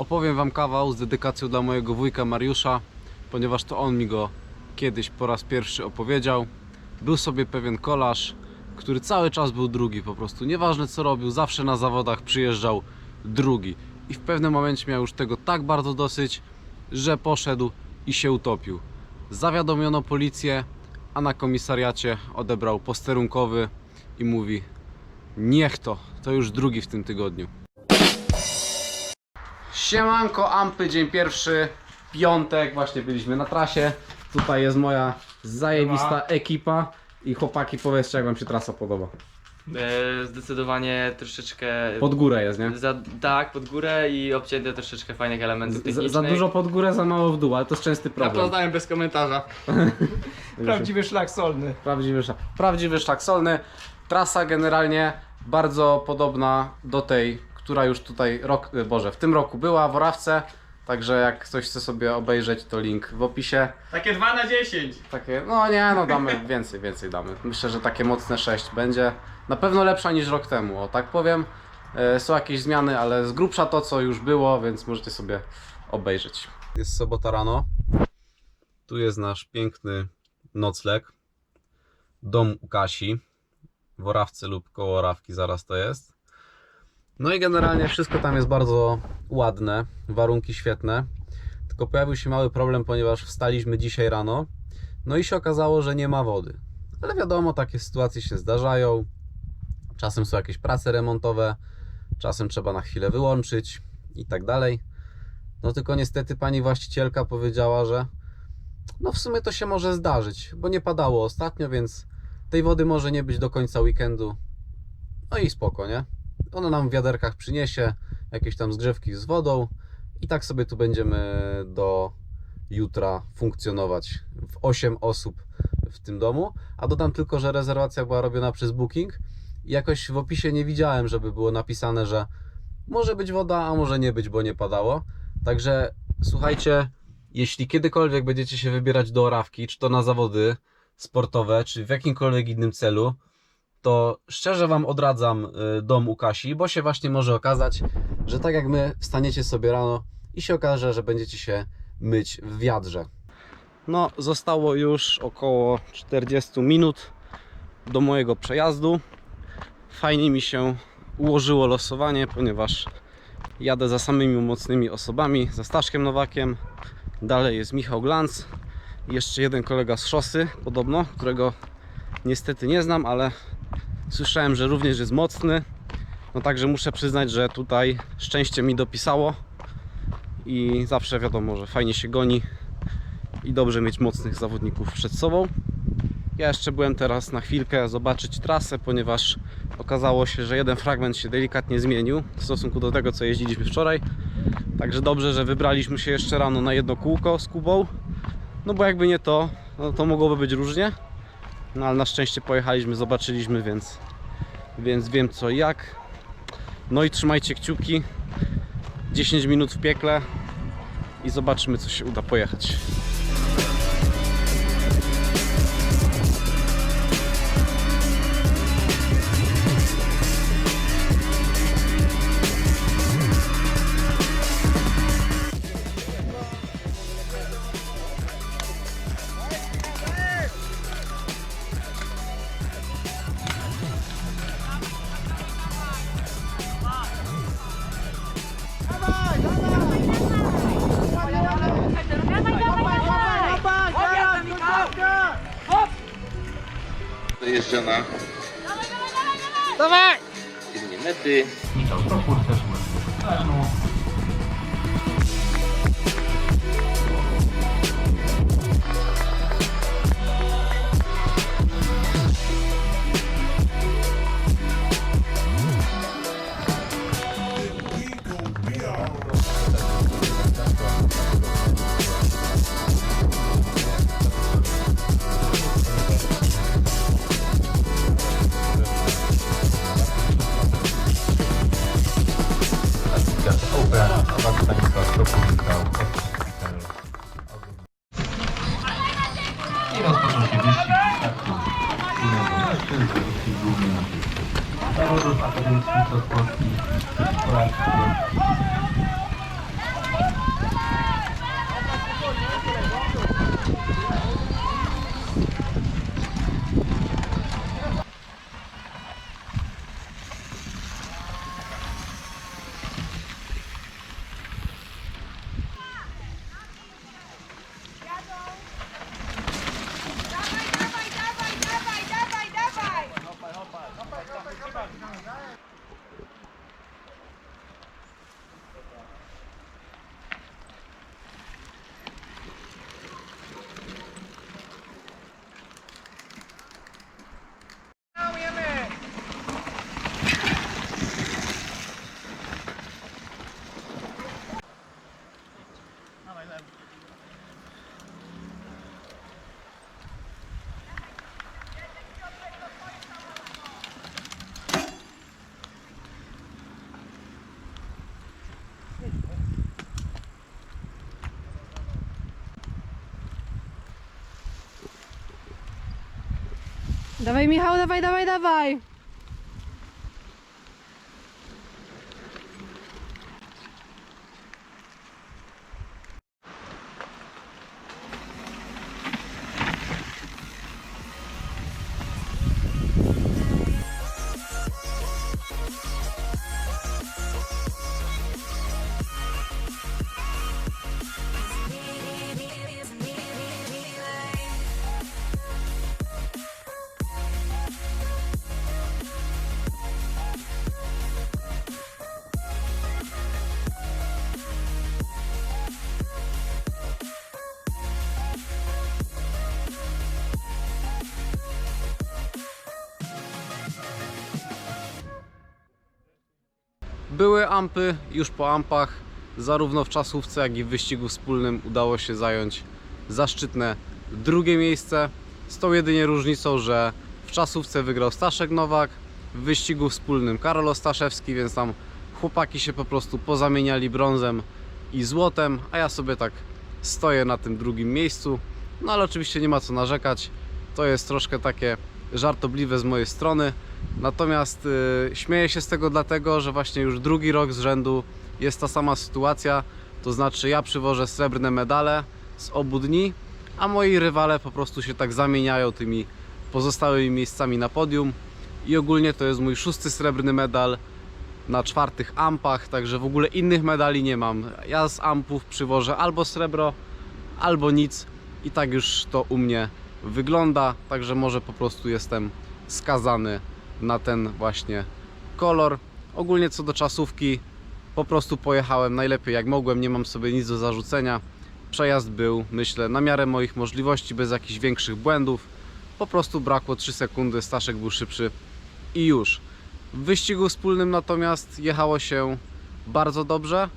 Opowiem Wam kawał z dedykacją dla mojego wujka Mariusza, ponieważ to on mi go kiedyś po raz pierwszy opowiedział. Był sobie pewien kolarz, który cały czas był drugi po prostu. Nieważne co robił, zawsze na zawodach przyjeżdżał drugi. I w pewnym momencie miał już tego tak bardzo dosyć, że poszedł i się utopił. Zawiadomiono policję, a na komisariacie odebrał posterunkowy i mówi Niech to, to już drugi w tym tygodniu. Siemanko, Ampy, dzień pierwszy, piątek, właśnie byliśmy na trasie. Tutaj jest moja zajebista ekipa i chłopaki, powiedzcie jak wam się trasa podoba. E, zdecydowanie troszeczkę. Pod górę jest, nie? Za, tak, pod górę i obcięte troszeczkę fajnych elementów Z, technicznych. za dużo pod górę, za mało w dół, ale to jest częsty problem. Zapoznałem bez komentarza. Prawdziwy szlak solny. Prawdziwy szlak, prawdziwy szlak solny. Trasa generalnie bardzo podobna do tej, która już tutaj rok, e, Boże, w tym roku była w Orawce. Także jak ktoś chce sobie obejrzeć, to link w opisie. Takie 2 na 10. Takie, no nie, no damy więcej, więcej damy. Myślę, że takie mocne 6 będzie. Na pewno lepsza niż rok temu, o tak powiem. E, są jakieś zmiany, ale z grubsza to, co już było, więc możecie sobie obejrzeć. Jest sobota rano. Tu jest nasz piękny nocleg. Dom u Kasi. W Orawce lub koło Orawki zaraz to jest. No i generalnie wszystko tam jest bardzo ładne, warunki świetne. Tylko pojawił się mały problem, ponieważ wstaliśmy dzisiaj rano, no i się okazało, że nie ma wody. Ale wiadomo, takie sytuacje się zdarzają. Czasem są jakieś prace remontowe, czasem trzeba na chwilę wyłączyć i tak dalej. No tylko niestety pani właścicielka powiedziała, że no w sumie to się może zdarzyć, bo nie padało ostatnio, więc tej wody może nie być do końca weekendu. No i spoko, nie? Ona nam w wiaderkach przyniesie jakieś tam zgrzewki z wodą i tak sobie tu będziemy do jutra funkcjonować w 8 osób w tym domu. A dodam tylko, że rezerwacja była robiona przez Booking jakoś w opisie nie widziałem, żeby było napisane, że może być woda, a może nie być, bo nie padało. Także słuchajcie, jeśli kiedykolwiek będziecie się wybierać do Orawki, czy to na zawody sportowe, czy w jakimkolwiek innym celu, to szczerze Wam odradzam y, dom u Kasi, bo się właśnie może okazać, że tak jak my wstaniecie sobie rano i się okaże, że będziecie się myć w wiadrze. No, zostało już około 40 minut do mojego przejazdu. Fajnie mi się ułożyło losowanie, ponieważ jadę za samymi mocnymi osobami, za Staszkiem Nowakiem. Dalej jest Michał Glanc jeszcze jeden kolega z szosy, podobno, którego niestety nie znam, ale Słyszałem, że również jest mocny. No także muszę przyznać, że tutaj szczęście mi dopisało. I zawsze wiadomo, że fajnie się goni i dobrze mieć mocnych zawodników przed sobą. Ja jeszcze byłem teraz na chwilkę zobaczyć trasę, ponieważ okazało się, że jeden fragment się delikatnie zmienił w stosunku do tego, co jeździliśmy wczoraj. Także dobrze, że wybraliśmy się jeszcze rano na jedno kółko z Kubą. No bo jakby nie to, no to mogłoby być różnie. No ale na szczęście pojechaliśmy, zobaczyliśmy, więc, więc wiem co jak. No i trzymajcie kciuki. 10 minut w piekle i zobaczymy co się uda pojechać. Dojeżdża na inne mety. I Dawaj Michał, dawaj, dawaj, dawaj. Były ampy, już po ampach, zarówno w czasówce, jak i w wyścigu wspólnym udało się zająć zaszczytne drugie miejsce. Z tą jedynie różnicą, że w czasówce wygrał Staszek Nowak, w wyścigu wspólnym Karol Ostaszewski, więc tam chłopaki się po prostu pozamieniali brązem i złotem, a ja sobie tak stoję na tym drugim miejscu. No ale oczywiście nie ma co narzekać. To jest troszkę takie żartobliwe z mojej strony. Natomiast y, śmieję się z tego dlatego, że właśnie już drugi rok z rzędu jest ta sama sytuacja. To znaczy ja przywożę srebrne medale z obu dni, a moi rywale po prostu się tak zamieniają tymi pozostałymi miejscami na podium. I ogólnie to jest mój szósty srebrny medal na czwartych ampach, także w ogóle innych medali nie mam. Ja z ampów przywożę albo srebro, albo nic i tak już to u mnie wygląda, także może po prostu jestem skazany na ten właśnie kolor. Ogólnie co do czasówki, po prostu pojechałem najlepiej jak mogłem, nie mam sobie nic do zarzucenia. Przejazd był, myślę, na miarę moich możliwości, bez jakichś większych błędów. Po prostu brakło 3 sekundy, Staszek był szybszy i już. W wyścigu wspólnym natomiast jechało się bardzo dobrze.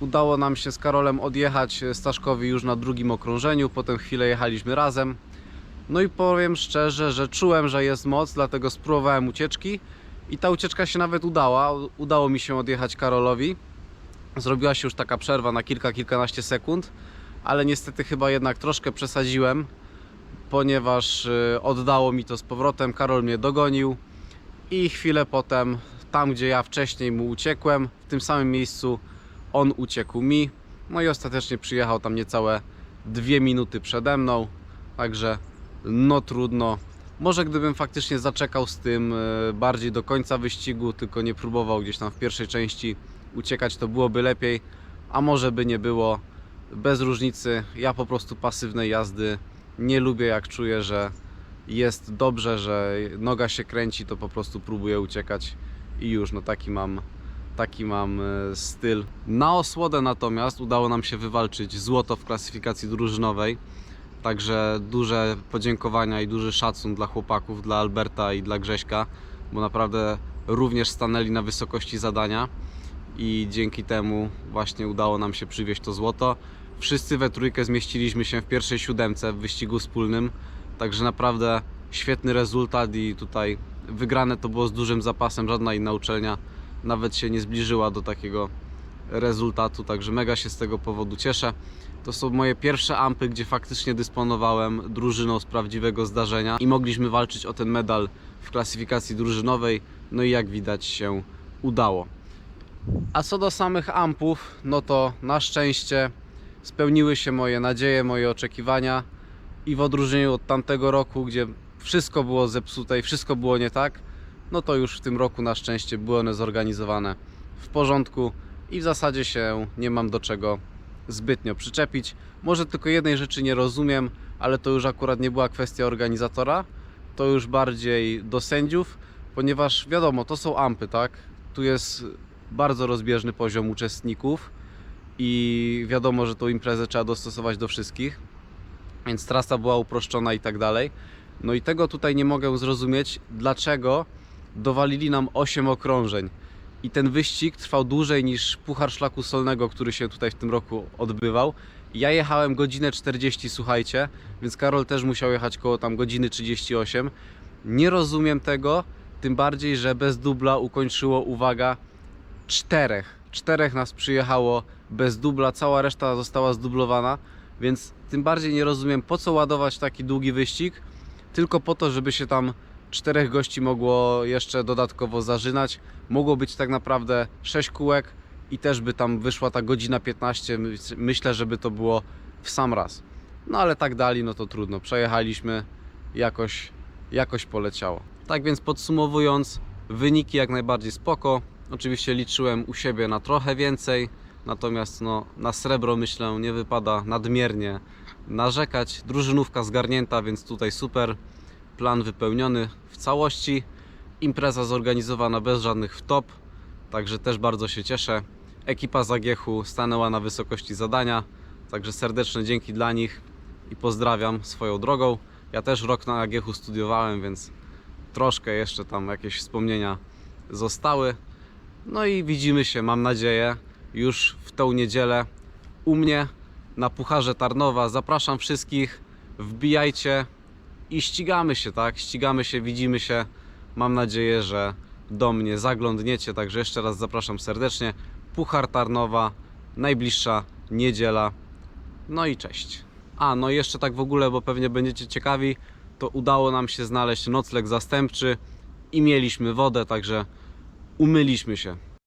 Udało nam się z Karolem odjechać Staszkowi już na drugim okrążeniu, potem chwilę jechaliśmy razem. No i powiem szczerze, że czułem, że jest moc, dlatego spróbowałem ucieczki i ta ucieczka się nawet udała. Udało mi się odjechać Karolowi. Zrobiła się już taka przerwa na kilka, kilkanaście sekund, ale niestety chyba jednak troszkę przesadziłem, ponieważ y, oddało mi to z powrotem. Karol mnie dogonił i chwilę potem, tam gdzie ja wcześniej mu uciekłem, w tym samym miejscu on uciekł mi. No i ostatecznie przyjechał tam niecałe dwie minuty przede mną. Także no trudno. Może gdybym faktycznie zaczekał z tym e, bardziej do końca wyścigu, tylko nie próbował gdzieś tam w pierwszej części uciekać, to byłoby lepiej. A może by nie było. Bez różnicy. Ja po prostu pasywnej jazdy nie lubię, jak czuję, że jest dobrze, że noga się kręci, to po prostu próbuję uciekać i już. No taki mam taki mam e, styl. Na osłodę natomiast udało nam się wywalczyć złoto w klasyfikacji drużynowej. Także duże podziękowania i duży szacun dla chłopaków, dla Alberta i dla Grześka, bo naprawdę również stanęli na wysokości zadania i dzięki temu właśnie udało nam się przywieźć to złoto. Wszyscy we trójkę zmieściliśmy się w pierwszej siódemce w wyścigu wspólnym, także naprawdę świetny rezultat i tutaj wygrane to było z dużym zapasem, żadna inna uczelnia nawet się nie zbliżyła do takiego rezultatu, także mega się z tego powodu cieszę. To są moje pierwsze ampy, gdzie faktycznie dysponowałem drużyną z prawdziwego zdarzenia i mogliśmy walczyć o ten medal w klasyfikacji drużynowej. No i jak widać się udało. A co do samych ampów, no to na szczęście spełniły się moje nadzieje, moje oczekiwania i w odróżnieniu od tamtego roku, gdzie wszystko było zepsute i wszystko było nie tak, no to już w tym roku na szczęście były one zorganizowane w porządku i w zasadzie się nie mam do czego zbytnio przyczepić. Może tylko jednej rzeczy nie rozumiem, ale to już akurat nie była kwestia organizatora, to już bardziej do sędziów, ponieważ wiadomo, to są ampy, tak? Tu jest bardzo rozbieżny poziom uczestników i wiadomo, że tą imprezę trzeba dostosować do wszystkich, więc trasa była uproszczona i tak dalej. No i tego tutaj nie mogę zrozumieć, dlaczego dowalili nam 8 okrążeń. I ten wyścig trwał dłużej niż Puchar Szlaku Solnego, który się tutaj w tym roku odbywał. Ja jechałem godzinę 40, słuchajcie, więc Karol też musiał jechać koło tam godziny 38. Nie rozumiem tego, tym bardziej, że bez dubla ukończyło, uwaga, czterech. Czterech nas przyjechało bez dubla, cała reszta została zdublowana, więc tym bardziej nie rozumiem, po co ładować taki długi wyścig, tylko po to, żeby się tam czterech gości mogło jeszcze dodatkowo zażynać. Mogło być tak naprawdę 6 kółek i też by tam wyszła ta godzina 15. My- Myślę, żeby to było w sam raz. No ale tak dali, no to trudno. Przejechaliśmy, jakoś, jakoś poleciało. Tak więc podsumowując, wyniki jak najbardziej spoko. Oczywiście liczyłem u siebie na trochę więcej, natomiast no, na srebro myślę nie wypada nadmiernie narzekać. Drużynówka zgarnięta, więc tutaj super. Plan wypełniony w całości. Impreza zorganizowana bez żadnych wtop, także też bardzo się cieszę. Ekipa Zagiechu stanęła na wysokości zadania, także serdeczne dzięki dla nich i pozdrawiam swoją drogą. Ja też rok na Agiechu studiowałem, więc troszkę jeszcze tam jakieś wspomnienia zostały. No i widzimy się, mam nadzieję, już w tą niedzielę u mnie na Pucharze Tarnowa. Zapraszam wszystkich, wbijajcie i ścigamy się, tak? Ścigamy się, widzimy się. Mam nadzieję, że do mnie zaglądniecie, także jeszcze raz zapraszam serdecznie. Puchar Tarnowa, najbliższa niedziela. No i cześć. A, no i jeszcze tak w ogóle, bo pewnie będziecie ciekawi, to udało nam się znaleźć nocleg zastępczy i mieliśmy wodę, także umyliśmy się.